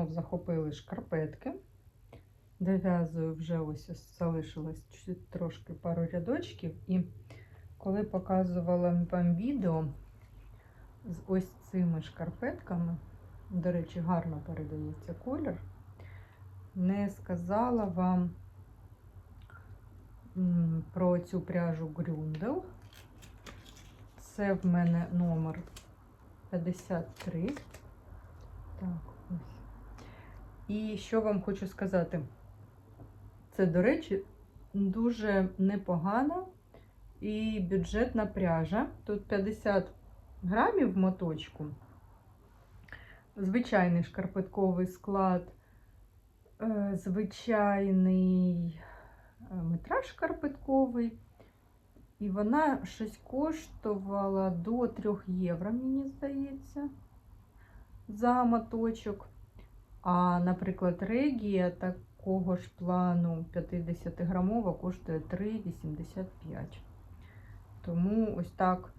знов захопили шкарпетки. Дов'язую вже ось залишилось трошки пару рядочків. І коли показувала вам відео з ось цими шкарпетками, до речі, гарно передається колір, не сказала вам про цю пряжу Грюндел. Це в мене номер 53. Так. І що вам хочу сказати? Це, до речі, дуже непогана і бюджетна пряжа. Тут 50 грамів моточку. Звичайний шкарпетковий склад, е, звичайний е, метраж шкарпетковий. І вона щось коштувала до 3 євро, мені здається, за моточок. А, наприклад, регія такого ж плану 50-грамова коштує 3,85. Тому ось так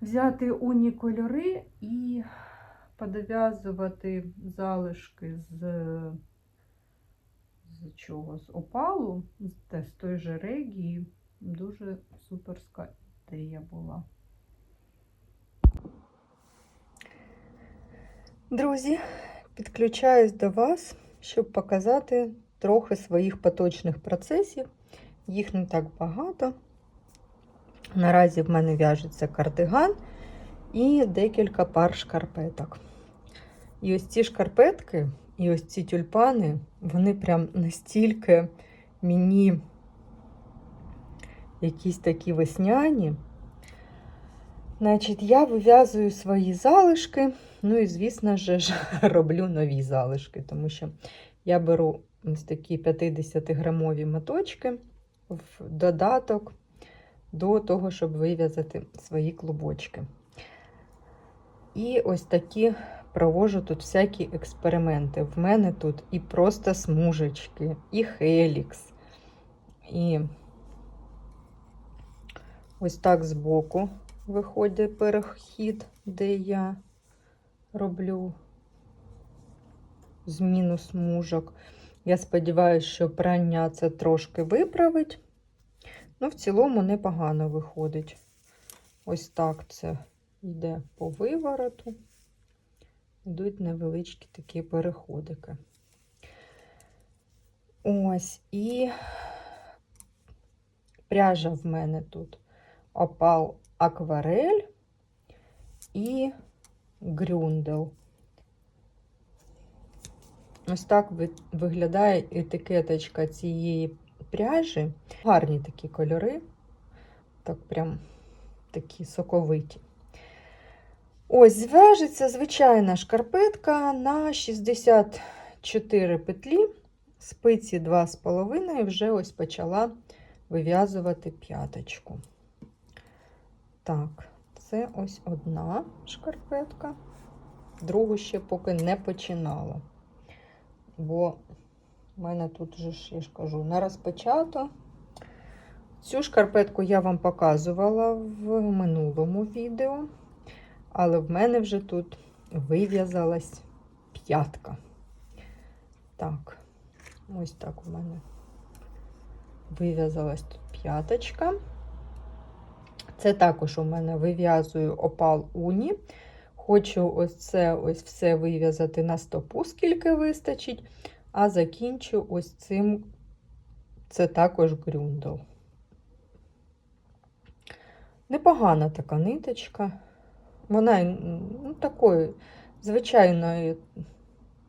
взяти уні кольори і подов'язувати залишки з, з чого? З опалу, з, з той же регії. Дуже суперська ідея була. Друзі, підключаюсь до вас, щоб показати трохи своїх поточних процесів. Їх не так багато. Наразі в мене в'яжеться кардиган і декілька пар шкарпеток. І ось ці шкарпетки, і ось ці тюльпани, вони прям настільки мені якісь такі весняні. Значить, я вив'язую свої залишки. Ну і, звісно ж, роблю нові залишки, тому що я беру ось такі 50-грамові моточки в додаток до того, щоб вив'язати свої клубочки. І ось такі провожу тут всякі експерименти. В мене тут і просто смужечки, і хелікс, і ось так збоку виходить перехід, де я роблю зміну смужок. Я сподіваюся, що прання це трошки виправить. Ну, в цілому непогано виходить. Ось так це йде по вивороту. Йдуть невеличкі такі переходики. Ось, і пряжа в мене тут опал акварель і грюндел. Ось так виглядає етикеточка цієї пряжі. Гарні такі кольори, так прям такі соковиті. Ось, зв'яжеться звичайна шкарпетка на 64 петлі, спиці 2,5, вже ось почала вив'язувати п'яточку. Так, це ось одна шкарпетка, другу ще поки не починала. Бо в мене тут же ж, я ж кажу, не розпочато. Цю шкарпетку я вам показувала в минулому відео, але в мене вже тут вив'язалась п'ятка. Так, ось так у мене вив'язалась тут п'яточка. Це також у мене вив'язую опал уні. Хочу ось це ось все вив'язати на стопу, скільки вистачить, а закінчу ось цим, це також грюндел. Непогана така ниточка. Вона ну, такої звичайної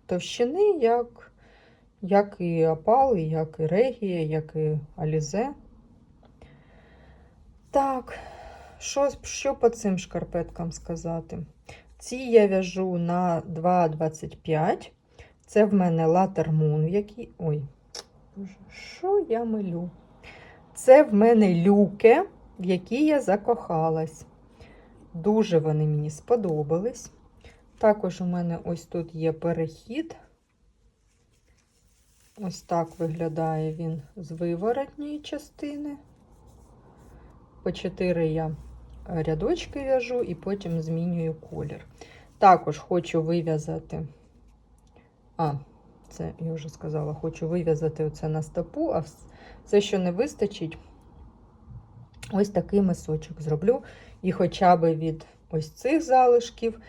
товщини, як, як і опал, як і регія, як і алізе. Так, що, що по цим шкарпеткам сказати? Ці я в'яжу на 2,25. Це в мене латермун, який. Ой, що я милю? Це в мене люки, в які я закохалась. Дуже вони мені сподобались. Також у мене ось тут є перехід. Ось так виглядає він з виворотньої частини. По 4 я рядочки в'яжу і потім змінюю колір. Також хочу вив'язати А, це я вже сказала, хочу вив'язати оце на стопу, а все, що не вистачить, ось такий мисочок зроблю. І хоча б від ось цих залишків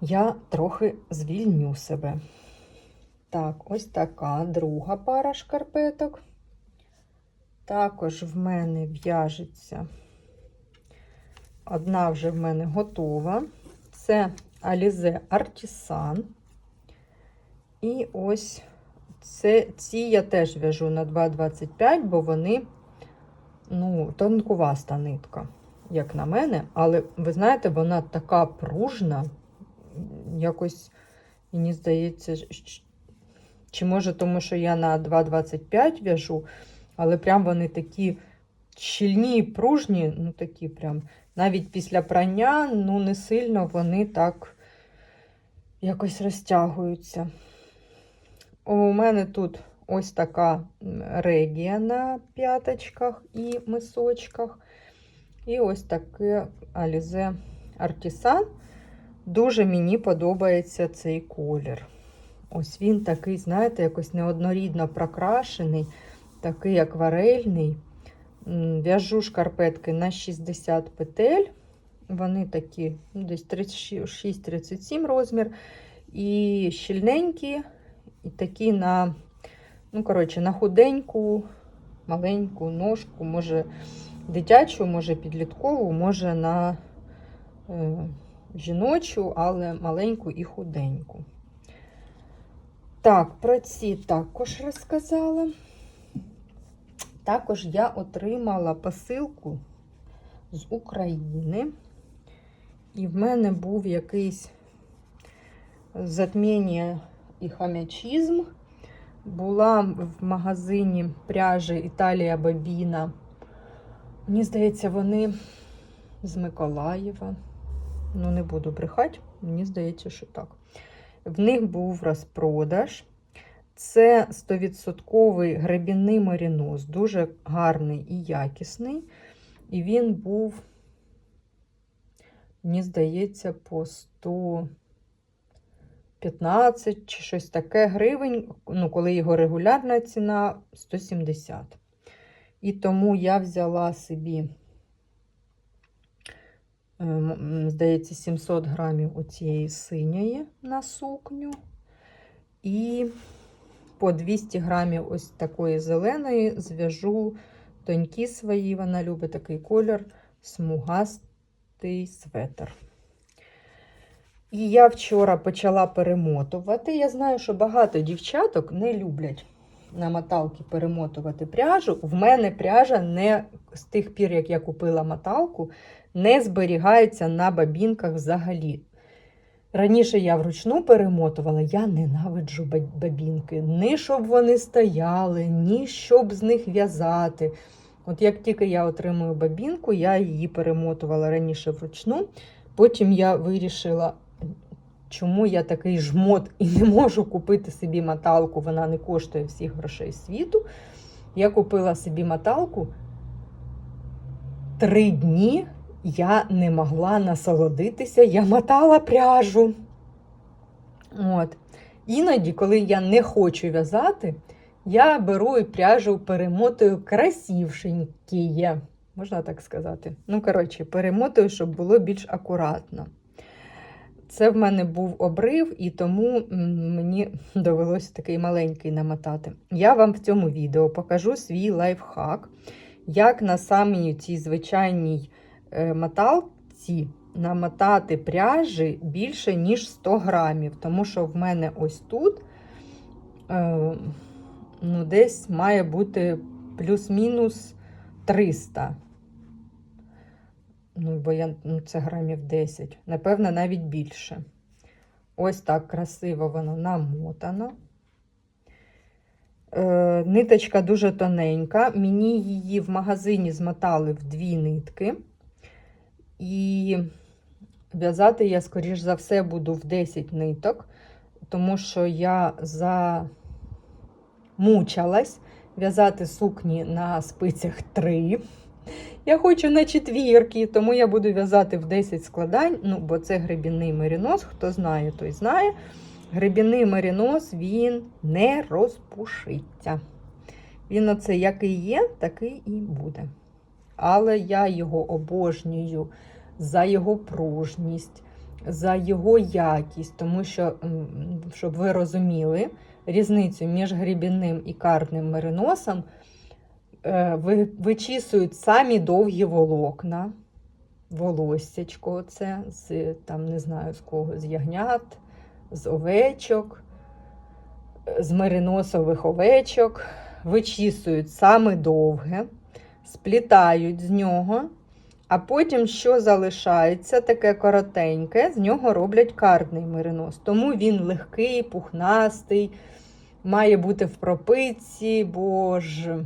я трохи звільню себе. Так, ось така друга пара шкарпеток. Також в мене в'яжеться. Одна вже в мене готова. Це Alize Artisan. І ось це, ці я теж в'яжу на 2,25, бо вони ну, тонкуваста нитка, як на мене. Але ви знаєте, вона така пружна, якось, мені здається, чи може тому, що я на 2,25 в'яжу, але прям вони такі щільні і пружні, ну такі прям. Навіть після прання, ну не сильно вони так якось розтягуються. У мене тут ось така регія на п'яточках і мисочках. І ось таке Alize Artisan. Дуже мені подобається цей колір. Ось він такий, знаєте, якось неоднорідно прокрашений, такий акварельний. В'яжу шкарпетки на 60 петель. Вони такі, ну, десь 36-37 розмір. І щільненькі, і такі на, ну, коротше, на худеньку, маленьку ножку, може дитячу, може підліткову, може на е, жіночу, але маленьку і худеньку. Так, про ці також розказала. Також я отримала посилку з України. І в мене був якийсь затміння і хам'ячизм. Була в магазині пряжі Італія Бабіна. Мені здається, вони з Миколаєва. Ну, не буду брехати, мені здається, що так. В них був розпродаж. Це 100% гребінний марінос, дуже гарний і якісний. І він був, мені здається, по 115 чи щось таке гривень, ну, коли його регулярна ціна 170. І тому я взяла собі, ем, здається, 700 грамів оцієї синьої на сукню. І по 200 грамів ось такої зеленої зв'яжу доньки свої. Вона любить такий колір, смугастий светр. І я вчора почала перемотувати. Я знаю, що багато дівчаток не люблять на моталки перемотувати пряжу. В мене пряжа не з тих пір, як я купила моталку, не зберігається на бабінках взагалі. Раніше я вручну перемотувала, я ненавиджу бабінки. Ні щоб вони стояли, ні щоб з них в'язати. От як тільки я отримую бабінку, я її перемотувала раніше вручну. Потім я вирішила, чому я такий жмот і не можу купити собі моталку, вона не коштує всіх грошей світу. Я купила собі моталку. Три дні я не могла насолодитися, я мотала пряжу. От. Іноді, коли я не хочу в'язати, я беру і пряжу перемотую красившенькі. Можна так сказати. Ну, коротше, перемотую, щоб було більш акуратно. Це в мене був обрив, і тому мені довелося такий маленький намотати. Я вам в цьому відео покажу свій лайфхак, як на самій цій звичайній моталці намотати пряжі більше, ніж 100 грамів. Тому що в мене ось тут е, ну, десь має бути плюс-мінус 300. Ну, бо я, ну, це грамів 10. Напевно, навіть більше. Ось так красиво воно намотано. Е, ниточка дуже тоненька. Мені її в магазині змотали в дві нитки. І в'язати я, скоріш за все, буду в 10 ниток, тому що я замучилась в'язати сукні на спицях 3. Я хочу на четвірки, тому я буду в'язати в 10 складань, ну, бо це гребінний мерінос, хто знає, той знає. грибіний меринос він не розпушиться. Він оце який є, такий і буде. Але я його обожнюю за його пружність, за його якість, тому що, щоб ви розуміли, різницю між грібінним і карним мериносом е, ви- вичісують самі довгі волокна, волоссячко, оце, з там не знаю з кого, з ягнят, з овечок, з мериносових овечок, вичісують саме довге, сплітають з нього. А потім, що залишається, таке коротеньке, з нього роблять карний меринос. Тому він легкий, пухнастий, має бути в пропитці, бо ж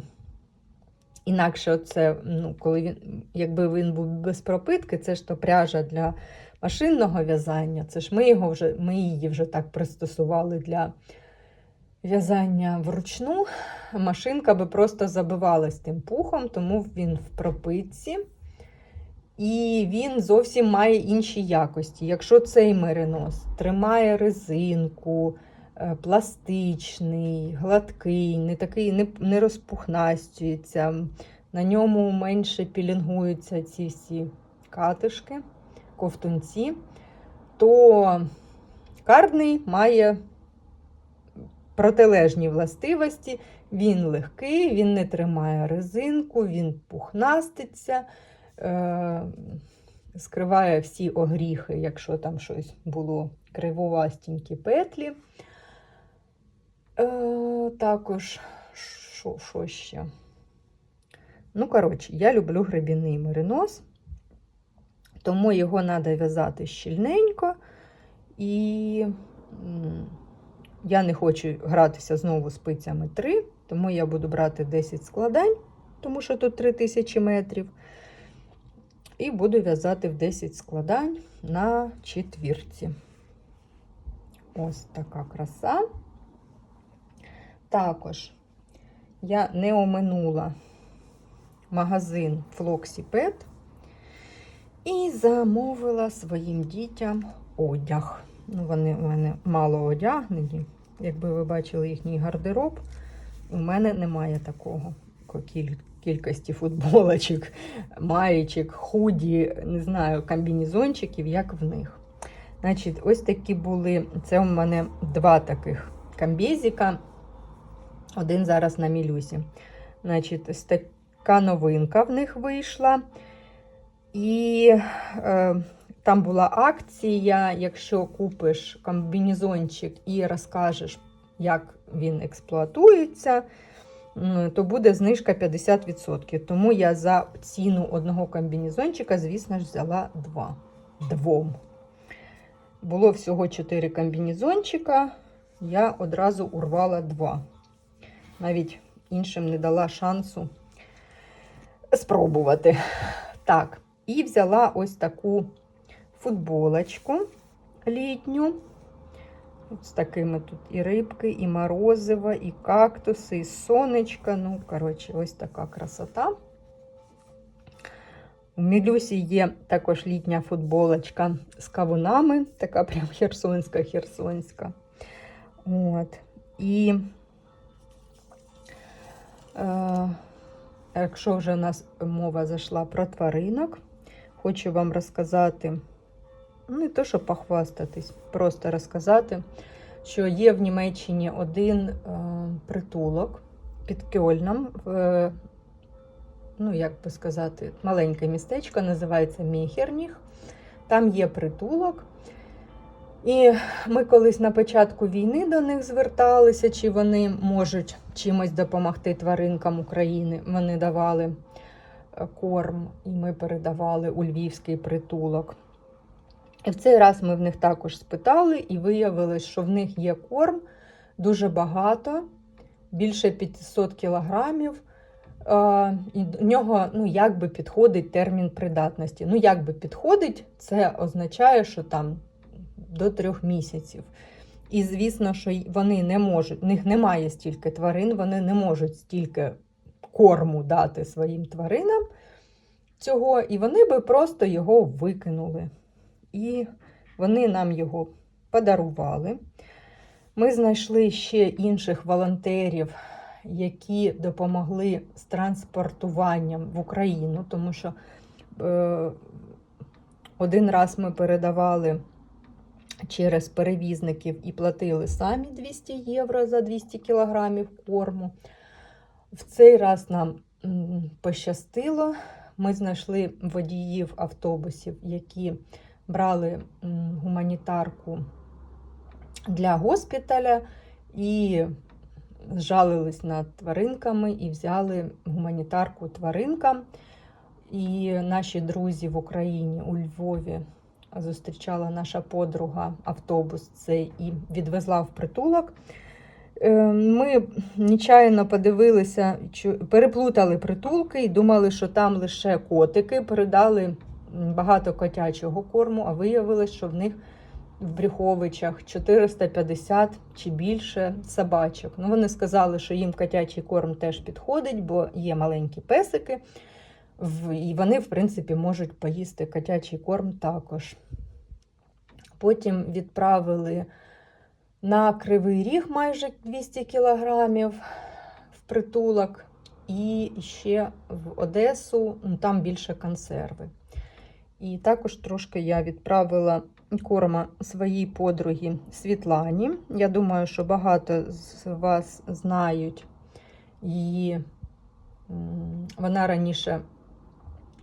інакше це, ну, коли він, якби він був без пропитки, це ж то пряжа для машинного в'язання. Це ж ми його вже, ми її вже так пристосували для в'язання вручну. Машинка би просто забивалась тим пухом, тому він в пропитці. І він зовсім має інші якості. Якщо цей меринос тримає резинку, е, пластичний, гладкий, не такий не, не розпухнастюється, на ньому менше пілінгуються ці всі катишки, ковтунці, то карний має протилежні властивості. Він легкий, він не тримає резинку, він пухнаститься е, скриває всі огріхи, якщо там щось було кривовастенькі петлі. Е, також, що, що ще? Ну, коротше, я люблю гребінний меринос, тому його треба в'язати щільненько. І я не хочу гратися знову спицями 3, тому я буду брати 10 складань, тому що тут 3000 метрів. І буду в'язати в 10 складань на четвірці. Ось така краса. Також я не оминула магазин Floxy і замовила своїм дітям одяг. Ну, вони в мене мало одягнені. Якби ви бачили їхній гардероб, у мене немає такого кількості футболочок, маєчок, худі, не знаю, комбінезончиків, як в них. Значить, ось такі були. Це у мене два таких комбезіка. Один зараз на мілюсі. Значить, ось така новинка в них вийшла. І е, там була акція, якщо купиш комбінезончик і розкажеш, як він експлуатується, то буде знижка 50%. Тому я за ціну одного комбінезончика, звісно ж, взяла два. Двом. Було всього 4 комбінезончика, я одразу урвала два. Навіть іншим не дала шансу спробувати. Так, і взяла ось таку футболочку літню. От з такими тут і рибки, і морозиво, і кактуси, і сонечка. Ну, коротше, ось така красота. У Мілюсі є також літня футболочка з кавунами, така прям херсонська-херсонська. От. І е, якщо вже у нас мова зайшла про тваринок, хочу вам розказати, не то, щоб похвастатись, просто розказати, що є в Німеччині один е, притулок під Кьольном, в, ну, як би сказати, маленьке містечко, називається Міхерніг. Там є притулок. І ми колись на початку війни до них зверталися, чи вони можуть чимось допомогти тваринкам України. Вони давали е, корм, і ми передавали у львівський притулок. І в цей раз ми в них також спитали, і виявилось, що в них є корм дуже багато, більше 500 кілограмів. Е, І до нього ну, якби підходить термін придатності. Ну, якби підходить, це означає, що там до трьох місяців. І звісно, що вони не можуть, в них немає стільки тварин, вони не можуть стільки корму дати своїм тваринам цього, і вони би просто його викинули. І вони нам його подарували. Ми знайшли ще інших волонтерів, які допомогли з транспортуванням в Україну, тому що е, один раз ми передавали через перевізників і платили самі 200 євро за 200 кілограмів корму. В цей раз нам пощастило. Ми знайшли водіїв автобусів, які брали гуманітарку для госпіталя і жалились над тваринками і взяли гуманітарку тваринкам. І наші друзі в Україні у Львові зустрічала наша подруга автобус цей і відвезла в притулок. Е, Ми нечаянно подивилися, переплутали притулки і думали, що там лише котики. Передали багато котячого корму, а виявилось, що в них в Брюховичах 450 чи більше собачок. Ну, вони сказали, що їм котячий корм теж підходить, бо є маленькі песики, і вони, в принципі, можуть поїсти котячий корм також. Потім відправили на Кривий Ріг майже 200 кілограмів в притулок, і ще в Одесу, ну, там більше консерви. І також трошки я відправила корма своїй подругі Світлані. Я думаю, що багато з вас знають її. Вона раніше,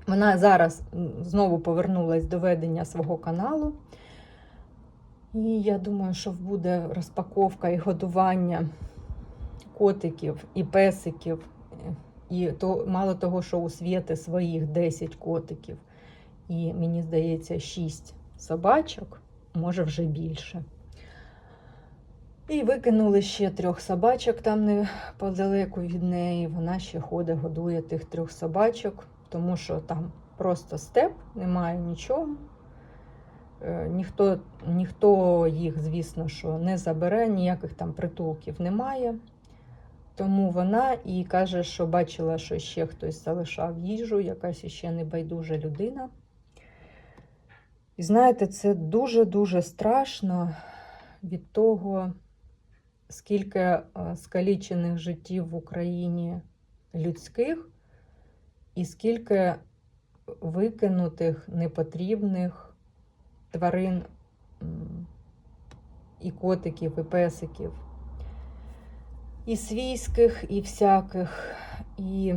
вона зараз знову повернулася до ведення свого каналу. І я думаю, що буде розпаковка і годування котиків і песиків. І то мало того, що у Свєти своїх 10 котиків, і мені здається, 6 собачок, може вже більше. І викинули ще трьох собачок там неподалеку від неї. Вона ще ходить, годує тих трьох собачок, тому що там просто степ, немає нічого. Е, Ніхто, ніхто їх, звісно, що не забере, ніяких там притулків немає. Тому вона і каже, що бачила, що ще хтось залишав їжу, якась ще небайдужа людина. І знаєте, це дуже-дуже страшно від того, скільки е, скалічених життів в Україні людських, і скільки викинутих непотрібних тварин і котиків, і песиків, і свійських, і всяких. І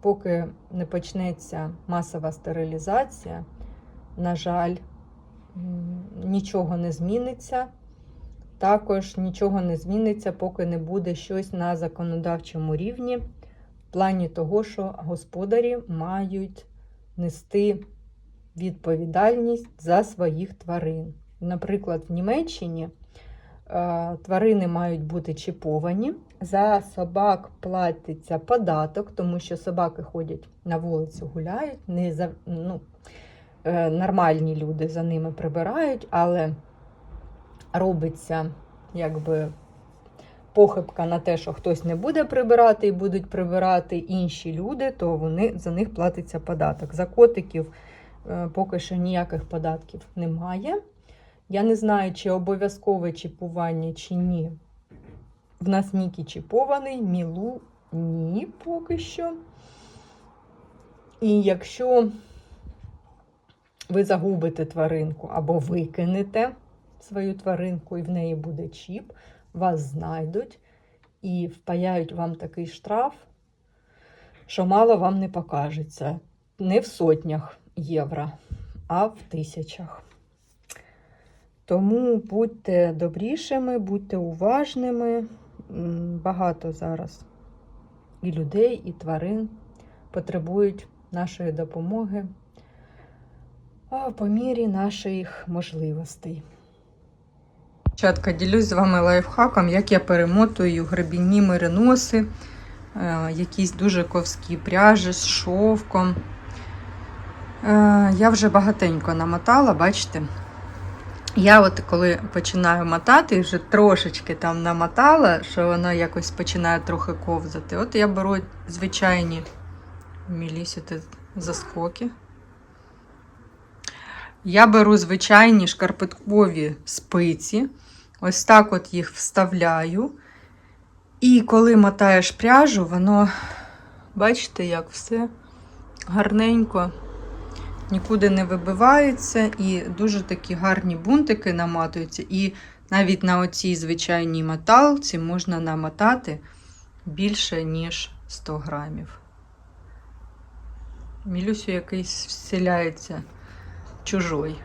поки не почнеться масова стерилізація, на жаль, нічого не зміниться. Також нічого не зміниться, поки не буде щось на законодавчому рівні, в плані того, що господарі мають нести відповідальність за своїх тварин. Наприклад, в Німеччині е, тварини мають бути чіповані. За собак платиться податок, тому що собаки ходять на вулицю, гуляють. Не за, ну, нормальні люди за ними прибирають, але робиться якби похибка на те, що хтось не буде прибирати і будуть прибирати інші люди, то вони за них платиться податок. За котиків е, поки що ніяких податків немає. Я не знаю, чи обов'язкове чіпування, чи ні. В нас Мікі чіпований, Мілу ні поки що. І якщо ви загубите тваринку або викинете свою тваринку, і в неї буде чіп, вас знайдуть і впаяють вам такий штраф, що мало вам не покажеться. Не в сотнях євро, а в тисячах. Тому будьте добрішими, будьте уважними. Багато зараз і людей, і тварин потребують нашої допомоги по мірі наших можливостей. Чатка, ділюсь з вами лайфхаком, як я перемотую гребінні мериноси, е, якісь дуже ковські пряжі з шовком. Е, Я вже багатенько намотала, бачите? Я от коли починаю мотати, вже трошечки там намотала, що воно якось починає трохи ковзати. От я беру звичайні мілісіти заскоки. Я беру звичайні шкарпеткові спиці. Ось так от їх вставляю. І коли мотаєш пряжу, воно, бачите, як все гарненько, нікуди не вибивається, і дуже такі гарні бунтики наматуються. І навіть на оцій звичайній моталці можна намотати більше, ніж 100 грамів. Мілюсю якийсь вселяється чужой.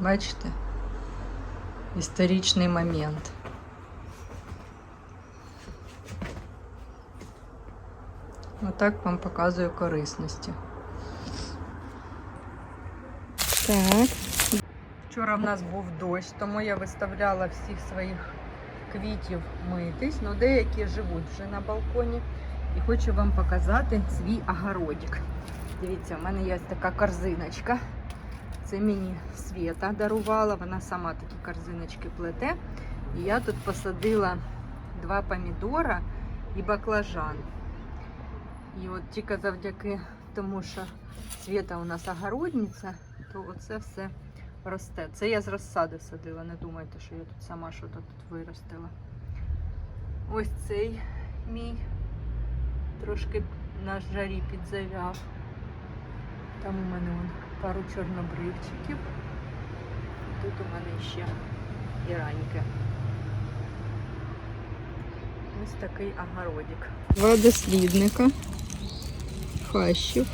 Бачите? Історичний момент. Отак вам показую корисності. Так. Вчора в нас був дощ, тому я виставляла всіх своїх квітів митись. Ну, деякі живуть вже на балконі. І хочу вам показати свій огородик. Дивіться, у мене є така корзиночка. Це мені Свєта дарувала, вона сама такі корзиночки плете. І я тут посадила два помідора і баклажан. І от тільки завдяки тому, що Свєта у нас огородниця, то оце все росте. Це я з розсади садила, не думайте, що я тут сама щось тут виростила. Ось цей мій трошки на жарі підзав'яв. Там у мене вон пару чорнобривчиків. Тут у мене ще і. Ось такий огородик. Два дослідника. Хащів.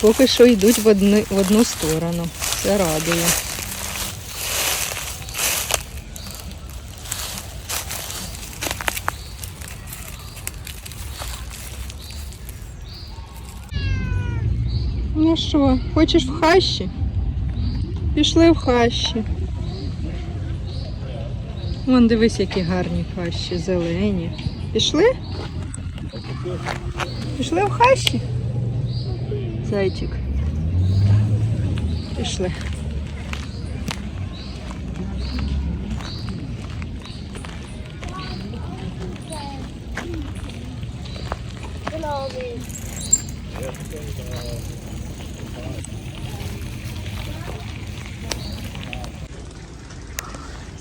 Поки що йдуть в, одни, в одну сторону. Це радує. Ну що, хочеш в хащі? Пішли в хащі. Вон дивись, які гарні хащі, зелені. Пішли? Пішли в хащі? Зайчик. Пішли.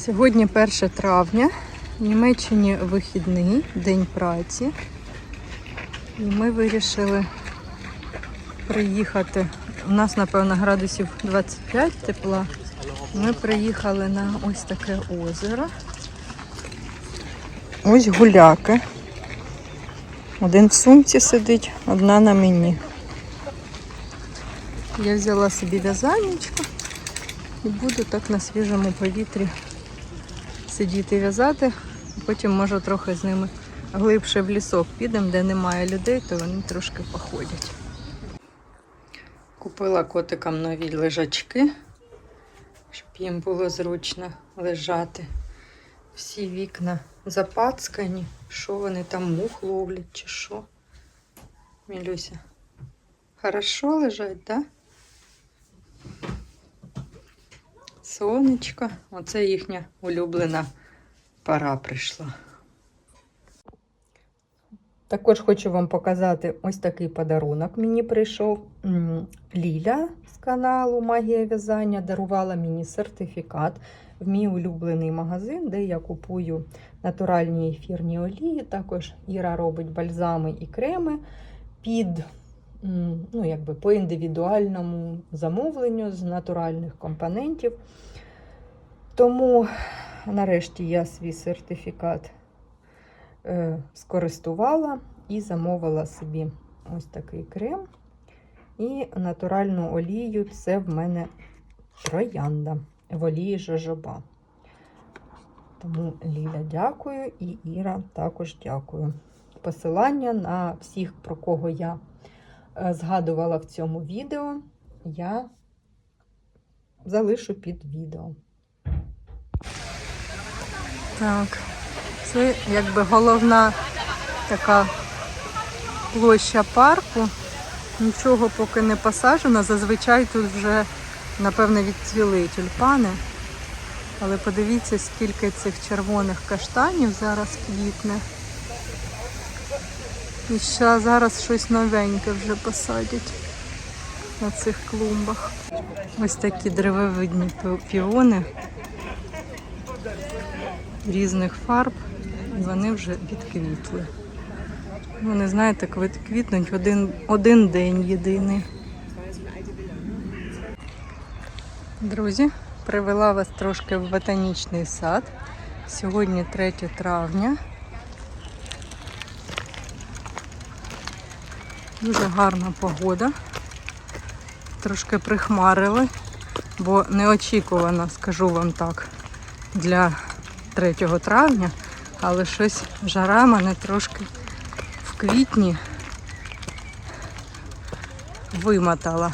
Сьогодні 1 травня. В Німеччині вихідний день праці. І ми вирішили приїхати. У нас, напевно, градусів 25 тепла. Ми приїхали на ось таке озеро. Ось гуляки. Один в сумці сидить, одна на мені. Я взяла собі в'язанечко і буду так на свіжому повітрі сидіти в'язати. Потім може трохи з ними глибше в лісок підемо, де немає людей, то вони трошки походять. Купила котикам нові лежачки, щоб їм було зручно лежати. Всі вікна запацкані. Що вони там мух ловлять чи що? Мілюся. Хорошо лежать, так? Да? Сонечко. Оце їхня улюблена пора прийшла. Також хочу вам показати ось такий подарунок. Мені прийшов Ліля з каналу Магія в'язання дарувала мені сертифікат в мій улюблений магазин, де я купую натуральні ефірні олії. Також Іра робить бальзами і креми під ну, якби по індивідуальному замовленню з натуральних компонентів. Тому нарешті я свій сертифікат е, скористувала і замовила собі ось такий крем. І натуральну олію це в мене троянда в олії жожоба. Тому Ліля дякую і Іра також дякую. Посилання на всіх, про кого я згадувала в цьому відео, я залишу під відео. Так, це якби головна така площа парку. Нічого поки не посаджено. Зазвичай тут вже, напевне, відцвіли тюльпани. Але подивіться, скільки цих червоних каштанів зараз квітне. І ще зараз щось новеньке вже посадять на цих клумбах. Ось такі деревовидні піони різних фарб, і вони вже відквітли. Вони, знаєте, квітнуть один, один день єдиний. Друзі, привела вас трошки в ботанічний сад. Сьогодні 3 травня. Дуже гарна погода. Трошки прихмарили, бо неочікувано, скажу вам так, для 3 травня, але щось жара мене трошки в квітні вимотала.